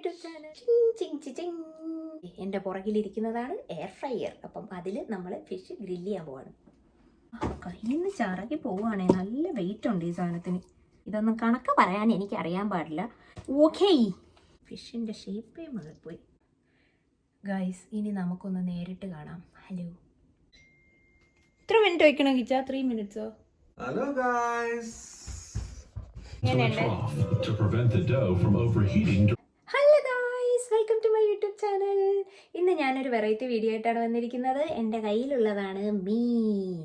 YouTube channel ചിങ് ചി ചിങ് എന്റെ പുറകിലിരിക്കുന്നതാണ് air fryer appam അതിൽ നമ്മൾ ഫിഷ് ഗ്രില്ല് ചെയ്യാൻ പോവാണ്. കയ്യിൽ നിന്ന് ചറകി പോവുകയാണെ നല്ല വെയിറ്റ് ഉണ്ട് ഈ സാധനത്തിന്. ഇതൊന്നും കണക്ക് പറയാൻ എനിക്ക് അറിയാൻ പാടില്ല. ഓക്കേ ഫിഷിന്റെ ഷേപ്പേ മാറിപ്പോയി ഗൈസ് ഇനി നമുക്കൊന്ന് നേരിട്ട് കാണാം. ഹലോ എത്ര മിനിറ്റ് വയ്ക്കണം ഗിച്ച three മിനിറ്റ്സോ hello guys to prevent the dough from overheating welcome to my YouTube channel. ഇന്ന് ഞാനൊരു വെറൈറ്റി വീഡിയോ ആയിട്ടാണ് വന്നിരിക്കുന്നത്. എന്റെ കയ്യിലുള്ളതാണ് മീൻ.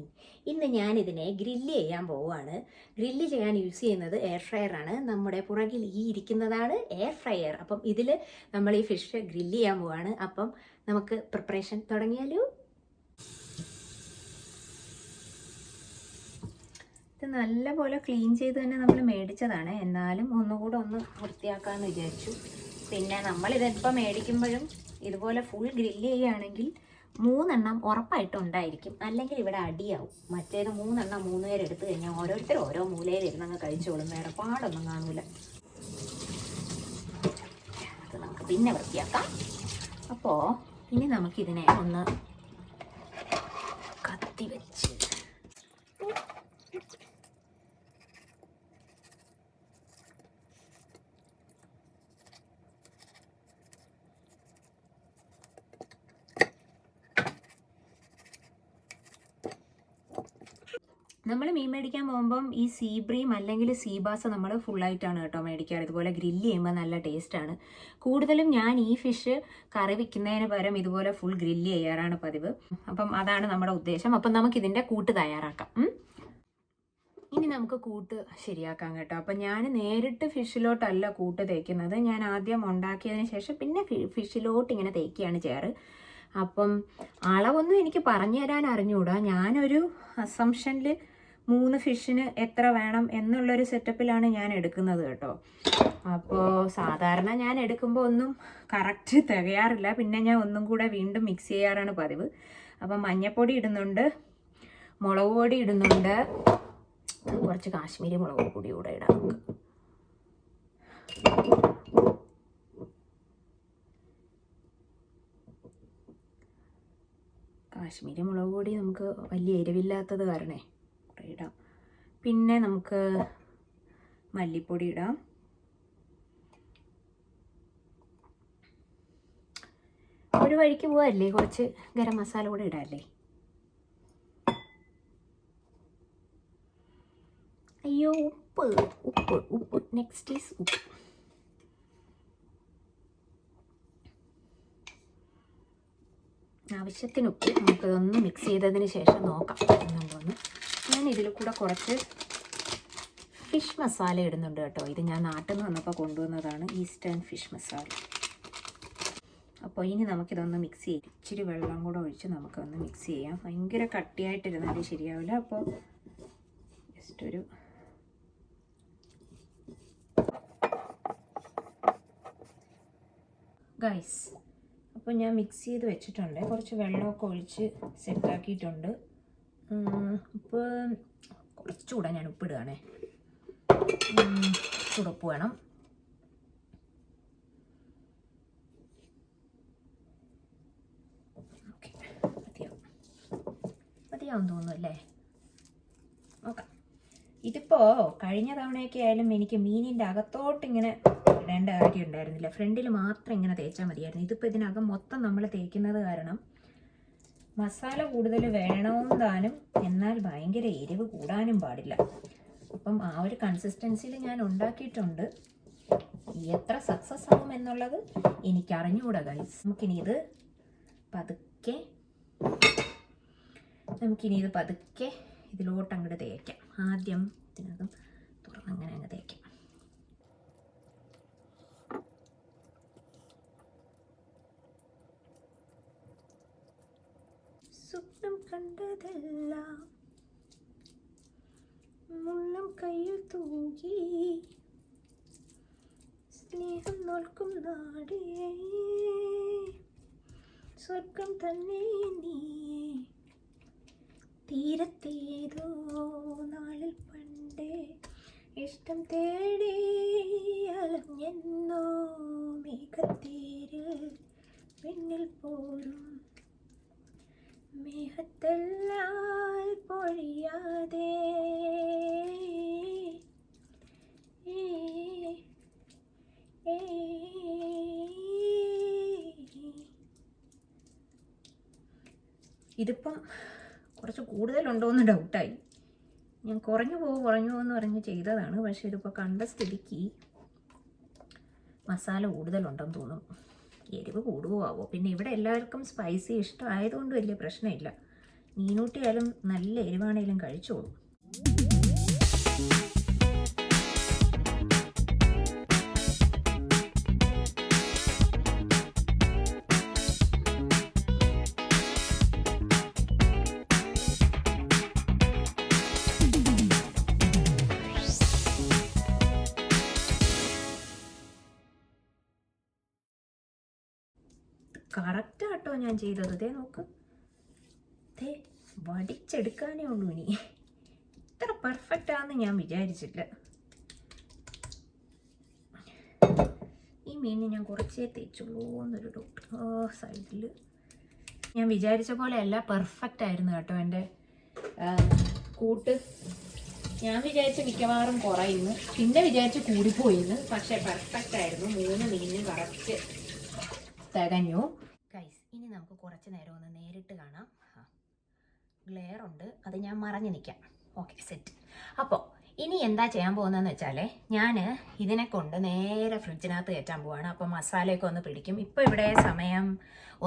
ഇന്ന് ഞാനിതിനെ ഗ്രില്ല് ചെയ്യാൻ പോവുകയാണ്. ഗ്രില്ല് ചെയ്യാൻ യൂസ് ചെയ്യുന്നത് എയർ ഫ്രയർ ആണ്. നമ്മുടെ പുറകിൽ ഈ ഇരിക്കുന്നതാണ് എയർ ഫ്രയർ. അപ്പം ഇതിൽ നമ്മൾ ഈ ഫിഷ് ഗ്രില്ല് ചെയ്യാൻ പോവുകയാണ്. അപ്പം നമുക്ക് പ്രിപ്പറേഷൻ തുടങ്ങിയാലോ? ഇത് നല്ലപോലെ ക്ലീൻ ചെയ്ത് തന്നെ നമ്മൾ മേടിച്ചതാണ്. എന്നാലും ഒന്നുകൂടെ ഒന്ന് വൃത്തിയാക്കാമെന്ന് വിചാരിച്ചു. പിന്നെ നമ്മൾ ഇതിപ്പോൾ മേടിക്കുമ്പോഴും ഇതുപോലെ ഫുൾ ഗ്രില്ല് ചെയ്യുകയാണെങ്കിൽ മൂന്നെണ്ണം ഉറപ്പായിട്ടും ഉണ്ടായിരിക്കും. അല്ലെങ്കിൽ ഇവിടെ അടിയാവും. മറ്റേത് മൂന്നെണ്ണം മൂന്ന് പേര് എടുത്തു കഴിഞ്ഞാൽ ഓരോരുത്തർ ഓരോ മൂലയിൽ ഇരുന്നങ്ങ് കഴിച്ചോളും. വേറെ പാടൊന്നും കാണൂല. അത് നമുക്ക് പിന്നെ വൃത്തിയാക്കാം. അപ്പോൾ ഇനി നമുക്കിതിനെ ഒന്ന് കത്തി വെച്ച് നമ്മൾ മീൻ മേടിക്കാൻ പോകുമ്പം ഈ സീബ്രീം അല്ലെങ്കിൽ സീബാസ് നമ്മൾ ഫുള്ളായിട്ടാണ് കേട്ടോ മേടിക്കാറ്. ഇതുപോലെ ഗ്രില്ല് ചെയ്യുമ്പോൾ നല്ല ടേസ്റ്റാണ് കൂടുതലും ഞാൻ ഈ ഫിഷ് കറി വെക്കുന്നതിന് പകരം ഇതുപോലെ ഫുൾ ഗ്രില്ല് ചെയ്യാറാണ് പതിവ്. അപ്പം അതാണ് നമ്മുടെ ഉദ്ദേശം. അപ്പം നമുക്ക് ഇതിന്റെ കൂട്ട് തയ്യാറാക്കാം. ഇനി നമുക്ക് കൂട്ട് ശരിയാക്കാം കേട്ടോ. അപ്പം ഞാൻ നേരിട്ട് ഫിഷിലോട്ടല്ല കൂട്ട് തേക്കുന്നത്. ഞാൻ ആദ്യം ഉണ്ടാക്കിയതിന് ശേഷം പിന്നെ ഫിഷിലോട്ട് ഇങ്ങനെ തേക്കുകയാണ് ചെയ്യാറ്. അപ്പം അളവൊന്നും എനിക്ക് പറഞ്ഞു തരാൻ അറിഞ്ഞുകൂടാ ഞാനൊരു അസംഷനിൽ മൂന്ന് ഫിഷിന് എത്ര വേണം എന്നുള്ളൊരു സെറ്റപ്പിലാണ് ഞാൻ എടുക്കുന്നത് കേട്ടോ. അപ്പോൾ സാധാരണ ഞാൻ എടുക്കുമ്പോൾ ഒന്നും കറക്റ്റ് തികയാറില്ല. പിന്നെ ഞാൻ ഒന്നും കൂടെ വീണ്ടും മിക്സ് ചെയ്യാറാണ് പതിവ്. അപ്പം മഞ്ഞപ്പൊടി ഇടുന്നുണ്ട് മുളക് പൊടി ഇടുന്നുണ്ട്. കുറച്ച് കാശ്മീരി മുളക് പൊടി കൂടെ ഇടാം കാശ്മീരി മുളക് പൊടി നമുക്ക് വലിയ എരിവില്ലാത്തത് കാരണേ. പിന്നെ നമുക്ക് മല്ലിപ്പൊടി ഇടാം. ഒരു വഴിക്ക് പോവല്ലേ? കുറച്ച് ഗരം മസാല കൂടെ ഇടാല്ലേ? അയ്യോ ഉപ്പ് ഉപ്പ് ഉപ്പ്. നെക്സ്റ്റ് ഈസ് ഉപ്പ്. ആവശ്യത്തിന് ഉപ്പ് നമുക്കിതൊന്ന് മിക്സ് ചെയ്തതിന് ശേഷം നോക്കാം. എന്നുണ്ടോന്ന് ഞാൻ ഇതിൽ കൂടെ കുറച്ച് ഫിഷ് മസാല ഇടുന്നുണ്ട് കേട്ടോ. ഇത് ഞാൻ നാട്ടിൽ നിന്ന് വന്നപ്പോൾ കൊണ്ടുവന്നതാണ് ഈസ്റ്റേൺ ഫിഷ് മസാല. അപ്പോൾ ഇനി നമുക്കിതൊന്ന് മിക്സ് ചെയ്യാം. ഇച്ചിരി വെള്ളം കൂടെ ഒഴിച്ച് നമുക്കൊന്ന് മിക്സ് ചെയ്യാം. ഭയങ്കര കട്ടിയായിട്ടിരുന്നാലും ശരിയാവില്ല. അപ്പോൾ ജസ്റ്റ് ഒരു ഗൈസ് അപ്പോൾ ഞാൻ മിക്സ് ചെയ്ത് വെച്ചിട്ടുണ്ട്. കുറച്ച് വെള്ളമൊക്കെ ഒഴിച്ച് സെറ്റാക്കിയിട്ടുണ്ട് ഉപ്പ് കുറച്ചുകൂടെ ഞാൻ ഉപ്പിടുകയാണേ. ചുടപ്പ് വേണം. മതിയാവും. മതിയാവും തോന്നുന്നു അല്ലേ? നോക്കാം. ഇതിപ്പോൾ കഴിഞ്ഞ തവണയൊക്കെ ആയാലും എനിക്ക് മീനിന്റെ അകത്തോട്ട് ഇങ്ങനെ ഇടേണ്ട കാര്യം ഉണ്ടായിരുന്നില്ല ഫ്രണ്ടിൽ മാത്രം ഇങ്ങനെ തേച്ചാൽ മതിയായിരുന്നു. ഇതിപ്പോൾ ഇതിനകം മൊത്തം നമ്മൾ തേക്കുന്നത് കാരണം മസാല കൂടുതൽ വേണമെന്നാനും എന്നാൽ ഭയങ്കര എരിവ് കൂടാനും പാടില്ല. അപ്പം ആ ഒരു കൺസിസ്റ്റൻസിയിൽ ഞാൻ ഉണ്ടാക്കിയിട്ടുണ്ട്. എത്ര സക്സസ് ആവും എന്നുള്ളത് എനിക്കറിഞ്ഞുകൂടാ ഗൈസ് നമുക്കിനി ഇത് പതുക്കെ നമുക്കിനി ഇത് പതുക്കെ ഇതിലോട്ട് അങ്ങോട്ട് തേക്കാം. ആദ്യം ഇതിനകം തുറന്നങ്ങനെ അങ്ങ് തേക്കാം. കണ്ടതെല്ലാം മുള്ളം കയ്യിൽ തൂകി. സ്നേഹം നോൽക്കും നാടേ. സ്വർഗം തന്നെ നീ തീരത്തേതോ നാളിൽ പണ്ടേ ഇഷ്ടം തേടി അലഞ്ഞെന്നോ മേഘത്തേര് പിന്നിൽ പോരും. മേഘത്തെല്ലാൽ പൊഴിയാതെ. ഇതിപ്പം കുറച്ച് കൂടുതലുണ്ടോ എന്ന് ഡൗട്ടായി. ഞാൻ കുറഞ്ഞു പോകും കുറഞ്ഞു പോകുമെന്ന് പറഞ്ഞ് ചെയ്തതാണ്. പക്ഷേ ഇതിപ്പോൾ കണ്ട സ്ഥിതിക്ക് മസാല കൂടുതലുണ്ടെന്ന് തോന്നുന്നു. എരിവ് കൂടുവോ? ആവോ പിന്നെ ഇവിടെ എല്ലാവർക്കും സ്പൈസി ഇഷ്ടമായതുകൊണ്ട് വലിയ പ്രശ്നമില്ല. മീനൂട്ടിയായാലും നല്ല എരിവാണേലും കഴിച്ചോളും. കറക്റ്റ് കേട്ടോ ഞാൻ ചെയ്തത്. ദേ നോക്ക്. ദേ വടിച്ചെടുക്കാനേ ഉള്ളൂ ഇനി. ഇത്ര പെർഫെക്റ്റ് ആണെന്ന് ഞാൻ വിചാരിച്ചില്ല. ഈ മീനിന് ഞാൻ കുറച്ചേ തേച്ചുള്ളൂ എന്നൊരു ഓ സൈഡിൽ ഞാൻ വിചാരിച്ച പോലെ അല്ല പെർഫെക്റ്റ് ആയിരുന്നു കേട്ടോ എന്റെ കൂട്ട്. ഞാൻ വിചാരിച്ച മിക്കവാറും കുറയുന്നു. പിന്നെ വിചാരിച്ച് കൂടിപ്പോയിന്ന്. പക്ഷേ പെർഫെക്റ്റ് ആയിരുന്നു. മൂന്ന് മീനിന് കറക്റ്റ് തികഞ്ഞു. കുറച്ച് നേരം ഒന്ന് നേരിട്ട് കാണാം. ഗ്ലെയർ ഉണ്ട്. അത് ഞാൻ മറഞ്ഞു നിൽക്കാം ഓക്കെ സെറ്റ് അപ്പോൾ ഇനി എന്താ ചെയ്യാൻ പോകുന്നതെന്ന് വെച്ചാൽ ഞാൻ ഇതിനെ കൊണ്ട് നേരെ ഫ്രിഡ്ജിനകത്ത് കയറ്റാൻ പോവാണ്. അപ്പോൾ മസാലയൊക്കെ ഒന്ന് പിടിക്കും. ഇപ്പോൾ ഇവിടെ സമയം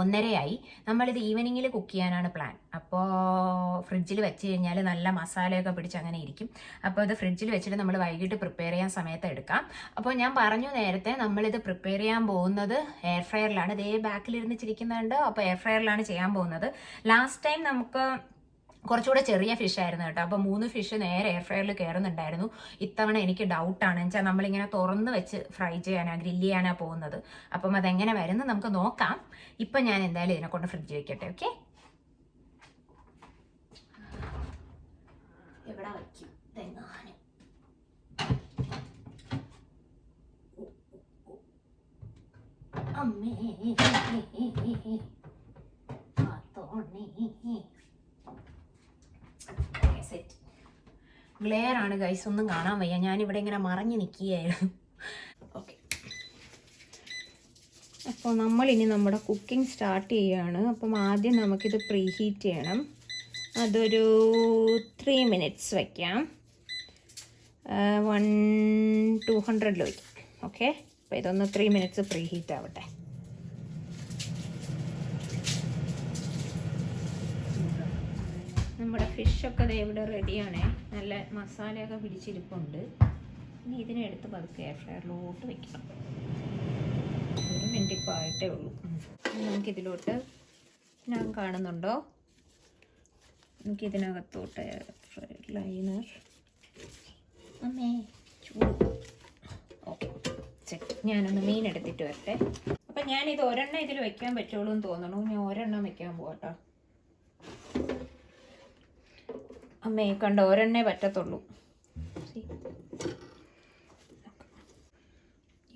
ഒന്നരയായി. നമ്മളിത് ഈവനിങ്ങിൽ കുക്ക് ചെയ്യാനാണ് പ്ലാൻ അപ്പോൾ ഫ്രിഡ്ജിൽ വെച്ച് കഴിഞ്ഞാൽ നല്ല മസാലയൊക്കെ പിടിച്ച് അങ്ങനെ ഇരിക്കും. അപ്പോൾ ഇത് ഫ്രിഡ്ജിൽ വെച്ചിട്ട് നമ്മൾ വൈകിട്ട് പ്രിപ്പയർ ചെയ്യാൻ സമയത്ത് എടുക്കാം. അപ്പോൾ ഞാൻ പറഞ്ഞു നേരത്തെ നമ്മളിത് പ്രിപ്പയർ ചെയ്യാൻ പോകുന്നത് എയർ ഫ്രയറിലാണ് ഇതേ ബാക്കിലിരുന്ന് ചിരിക്കുന്നുണ്ട്. അപ്പോൾ എയർ ഫ്രയറിലാണ് ചെയ്യാൻ പോകുന്നത്. ലാസ്റ്റ് ടൈം നമുക്ക് കുറച്ചുകൂടെ ചെറിയ ഫിഷ് ആയിരുന്നു കേട്ടോ. അപ്പോൾ മൂന്ന് ഫിഷ് നേരെ എയർ ഫ്രയറിൽ കയറുന്നുണ്ടായിരുന്നു ഇത്തവണ എനിക്ക് ഡൗട്ടാണ് വെച്ചാൽ നമ്മളിങ്ങനെ തുറന്ന് വെച്ച് ഫ്രൈ ചെയ്യാനാ ഗ്രില്ല് ചെയ്യാനാ പോകുന്നത്. അപ്പം അതെങ്ങനെ വരുന്നു നമുക്ക് നോക്കാം. ഇപ്പം ഞാൻ എന്തായാലും ഇതിനെ കൊണ്ട് ഫ്രിഡ്ജ് വെക്കട്ടെ ഓക്കെ എവിടെ വയ്ക്കും തെങ്ങാനും അമ്മേ. ഗ്ലെയർ ആണ് ഗൈസ് ഒന്നും കാണാൻ വയ്യ. ഞാനിവിടെ ഇങ്ങനെ മറഞ്ഞു നിൽക്കുകയായിരുന്നു ഓക്കെ അപ്പോൾ നമ്മൾ ഇനി നമ്മുടെ കുക്കിംഗ് സ്റ്റാർട്ട് ചെയ്യുകയാണ് അപ്പം ആദ്യം നമുക്കിത് പ്രീ ഹീറ്റ് ചെയ്യണം. അതൊരു ത്രീ മിനിറ്റ്സ് വയ്ക്കാം വൺ ടു ഹൺഡ്രഡിൽ വയ്ക്കാം ഓക്കെ അപ്പോൾ ഇതൊന്ന് ത്രീ മിനിറ്റ്സ് പ്രീ ഹീറ്റ് ആവട്ടെ നമ്മുടെ ഫിഷൊക്കെ ദേ ഇവിടെ റെഡിയാണേ. നല്ല മസാലയൊക്കെ പിടിച്ചിരിപ്പുണ്ട്. ഇനി ഇതിനെ എടുത്ത് പതുക്കെ എയർ ഫ്രയറിലോട്ട് വെക്കണം ഒരു മിനിറ്റ് ഇപ്പോൾ ആയിട്ടേ ഉള്ളൂ. നമുക്കിതിലോട്ട് ഞാൻ കാണുന്നുണ്ടോ? നമുക്കിതിനകത്തോട്ട് എയർ ഫ്രയർ ലൈനർ അമ്മേ ഓക്കെ ഞാനൊന്ന് മീൻ എടുത്തിട്ട് വരട്ടെ. അപ്പം ഞാനിത് ഒരെണ്ണം ഇതിൽ വെക്കാൻ പറ്റുള്ളൂ എന്ന് തോന്നണു. ഞാൻ ഒരെണ്ണം വെക്കാൻ പോകട്ടോ അമ്മേ കണ്ട? ഒരെണ്ണേ പറ്റത്തുള്ളൂ.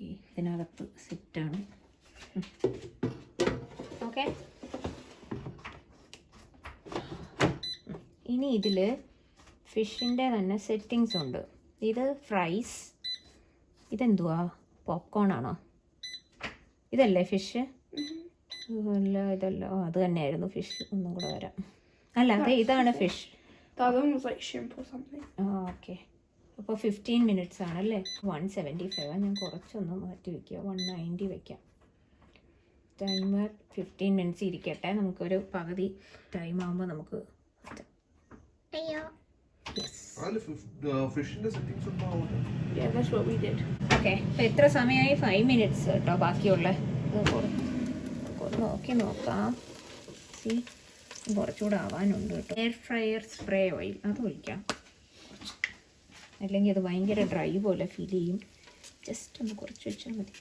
ഇതിനകത്ത് സെറ്റാണ്. ഓക്കെ ഇനി ഇതിൽ ഫിഷിന്റെ തന്നെ സെറ്റിങ്സ് ഉണ്ട്. ഇത് ഫ്രൈസ്. ഇതെന്തുവാ? പോപ്കോൺ ആണോ? ഇതല്ലേ ഫിഷ്? അല്ല ഇതല്ല അത് തന്നെയായിരുന്നു ഫിഷ്. ഒന്നും കൂടെ വരാം. അല്ല അതെ ഇതാണ് fish. The other one was like shrimp or something. Oh, okay. അപ്പോൾ ഫിഫ്റ്റീൻ മിനിറ്റ്സ് ആണല്ലേ വൺ സെവന്റി ഫൈവ് ഞാൻ കുറച്ചൊന്ന് മാറ്റി വയ്ക്കുക വൺ നയന്റി വയ്ക്കാം ടൈമർ ഫിഫ്റ്റീൻ മിനിറ്റ്സ് ഇരിക്കട്ടെ. നമുക്കൊരു പകുതി ടൈം ആകുമ്പോൾ നമുക്ക്. ഓക്കെ അപ്പോൾ എത്ര സമയമായി? ഫൈവ് മിനിറ്റ്സ് കേട്ടോ ബാക്കിയുള്ള. നോക്കി നോക്കാം. സി കുറച്ചുകൂടെ ആവാനുണ്ട് കേട്ടോ. എയർ ഫ്രയർ സ്പ്രേ ഓയിൽ അത് ഒഴിക്കാം. അല്ലെങ്കിൽ അത് ഭയങ്കര ഡ്രൈ പോലെ ഫീൽ ചെയ്യും. ജസ്റ്റ് ഒന്ന് കുറച്ച് വെച്ചാൽ മതി.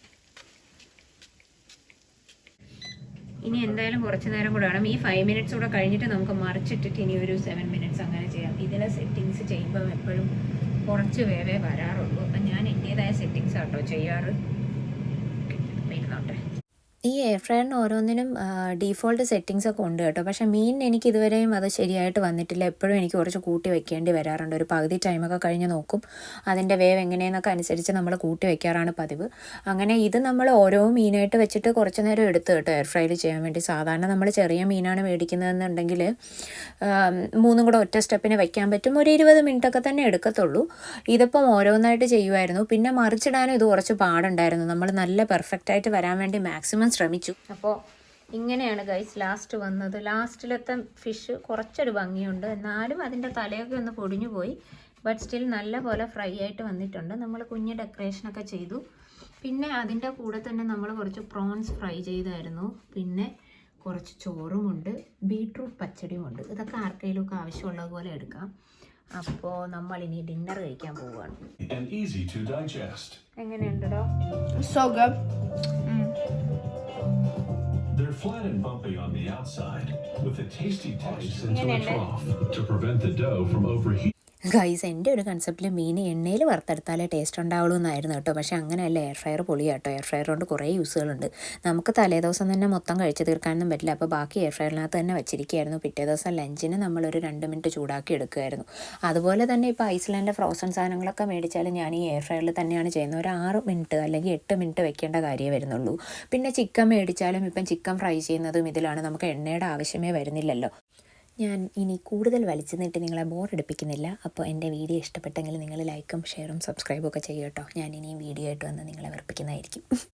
ഇനി എന്തായാലും കുറച്ച് നേരം കൂടെ വേണം. ഈ ഫൈവ് മിനിറ്റ്സ് കൂടെ കഴിഞ്ഞിട്ട് നമുക്ക് മറിച്ചിട്ടിട്ട് ഇനി ഒരു സെവൻ മിനിറ്റ്സ് അങ്ങനെ ചെയ്യാം. ഇതിലെ സെറ്റിങ്സ് ചെയ്യുമ്പോൾ എപ്പോഴും കുറച്ച് വേവേ വരാറുള്ളൂ. അപ്പം ഞാൻ എന്റേതായ സെറ്റിങ്സ് ആട്ടോ ചെയ്യാറ്. ഈ എയർ ഫ്രയറിന് ഓരോന്നിനും ഡീഫോൾട്ട് സെറ്റിങ്സ് ഒക്കെ ഉണ്ട് കേട്ടോ. പക്ഷേ മീൻ എനിക്ക് ഇതുവരെയും അത് ശരിയായിട്ട് വന്നിട്ടില്ല. എപ്പോഴും എനിക്ക് കുറച്ച് കൂട്ടി വെക്കേണ്ടി വരാറുണ്ട്. ഒരു പകുതി ടൈമൊക്കെ കഴിഞ്ഞ് നോക്കും അതിന്റെ വേവ് എങ്ങനെയെന്നൊക്കെ അനുസരിച്ച് നമ്മൾ കൂട്ടി വെക്കാറാണ് പതിവ്. അങ്ങനെ ഇത് നമ്മൾ ഓരോ മീനായിട്ട് വെച്ചിട്ട് കുറച്ച് നേരം എടുത്ത് കേട്ടോ എയർ ഫ്രൈയിൽ ചെയ്യാൻ വേണ്ടി. സാധാരണ നമ്മൾ ചെറിയ മീനാണ് മേടിക്കുന്നതെന്നുണ്ടെങ്കിൽ മൂന്നും കൂടെ ഒറ്റ സ്റ്റെപ്പിന് വെക്കാൻ പറ്റും. ഒരു ഇരുപത് മിനിറ്റൊക്കെ തന്നെ എടുക്കത്തുള്ളൂ. ഇതിപ്പം ഓരോന്നായിട്ട് ചെയ്യുമായിരുന്നു പിന്നെ മറിച്ചിടാനും ഇത് കുറച്ച് പാടുണ്ടായിരുന്നു. നമ്മൾ നല്ല പെർഫെക്റ്റ് ആയിട്ട് വരാൻ വേണ്ടി മാക്സിമം ശ്രമിച്ചു. അപ്പോൾ ഇങ്ങനെയാണ് ഗൈസ് ലാസ്റ്റ് വന്നത്. ലാസ്റ്റിലത്തെ ഫിഷ് കുറച്ചൊരു ഭംഗിയുണ്ട്. എന്നാലും അതിന്റെ തലയൊക്കെ ഒന്ന് പൊടിഞ്ഞു പോയി. ബട്ട് സ്റ്റിൽ നല്ല പോലെ ഫ്രൈ ആയിട്ട് വന്നിട്ടുണ്ട്. നമ്മൾ കുഞ്ഞ് ഡെക്കറേഷനൊക്കെ ചെയ്തു. പിന്നെ അതിന്റെ കൂടെ തന്നെ നമ്മൾ കുറച്ച് പ്രോൺസ് ഫ്രൈ ചെയ്തായിരുന്നു. പിന്നെ കുറച്ച് ചോറുമുണ്ട്. ബീട്രൂട്ട് പച്ചടിയുമുണ്ട്. ഇതൊക്കെ ആർക്കെങ്കിലും ഒക്കെ ആവശ്യമുള്ളത് പോലെ എടുക്കാം. അപ്പോൾ നമ്മൾ ഇനി ഡിന്നർ കഴിക്കാൻ പോവുകയാണ്. എങ്ങനെയുണ്ടോ so. Flat and bumpy on the outside, with a tasty taste into a trough to prevent the dough from overheating. Guys എന്റെ ഒരു കൺസെപ്റ്റിൽ മീൻ എണ്ണയിൽ വറുത്തെടുത്താലേ ടേസ്റ്റ് ഉണ്ടാവുള്ളൂ എന്നായിരുന്നു കേട്ടോ. പക്ഷേ അങ്ങനെയല്ല. എയർ ഫ്രയർ പൊളിയാ കേട്ടോ എയർ ഫ്രയർ കൊണ്ട് കുറേ യൂസുകളുണ്ട് നമുക്ക് തലേദിവസം തന്നെ മൊത്തം കഴിച്ച് തീർക്കാനൊന്നും പറ്റില്ല. അപ്പോൾ ബാക്കി എയർ ഫ്രയറിനകത്ത് തന്നെ വെച്ചിരിക്കുകയായിരുന്നു. പിറ്റേ ദിവസം ലഞ്ചിന് നമ്മളൊരു രണ്ട് മിനിറ്റ് ചൂടാക്കി എടുക്കുമായിരുന്നു അതുപോലെ തന്നെ ഇപ്പോൾ ഐസ്ലാൻഡിലെ ഫ്രോസൺ സാധനങ്ങളൊക്കെ മേടിച്ചാലും ഞാൻ ഈ എയർ ഫ്രയറിൽ തന്നെയാണ് ചെയ്യുന്നത്. ഒരു ആറ് മിനിറ്റ് അല്ലെങ്കിൽ എട്ട് മിനിറ്റ് വെക്കേണ്ട കാര്യമേ വരുന്നുള്ളൂ. പിന്നെ ചിക്കൻ മേടിച്ചാലും ഇപ്പം ചിക്കൻ ഫ്രൈ ചെയ്യുന്നതും ഇതിലാണ്. നമുക്ക് എണ്ണയുടെ ആവശ്യമേ വരുന്നില്ലല്ലോ. ഞാൻ ഇനി കൂടുതൽ വലിച്ചു നീട്ടി നിങ്ങളെ ബോറടിപ്പിക്കുന്നില്ല. അപ്പോൾ എന്റെ വീഡിയോ ഇഷ്ടപ്പെട്ടെങ്കിൽ നിങ്ങൾ ലൈക്കും ഷെയറും സബ്സ്ക്രൈബും ഒക്കെ ചെയ്യട്ടോ ഞാൻ ഇനിയും വീഡിയോ ആയിട്ട് വന്ന് നിങ്ങളെ വെറുപ്പിക്കുന്നതായിരിക്കും.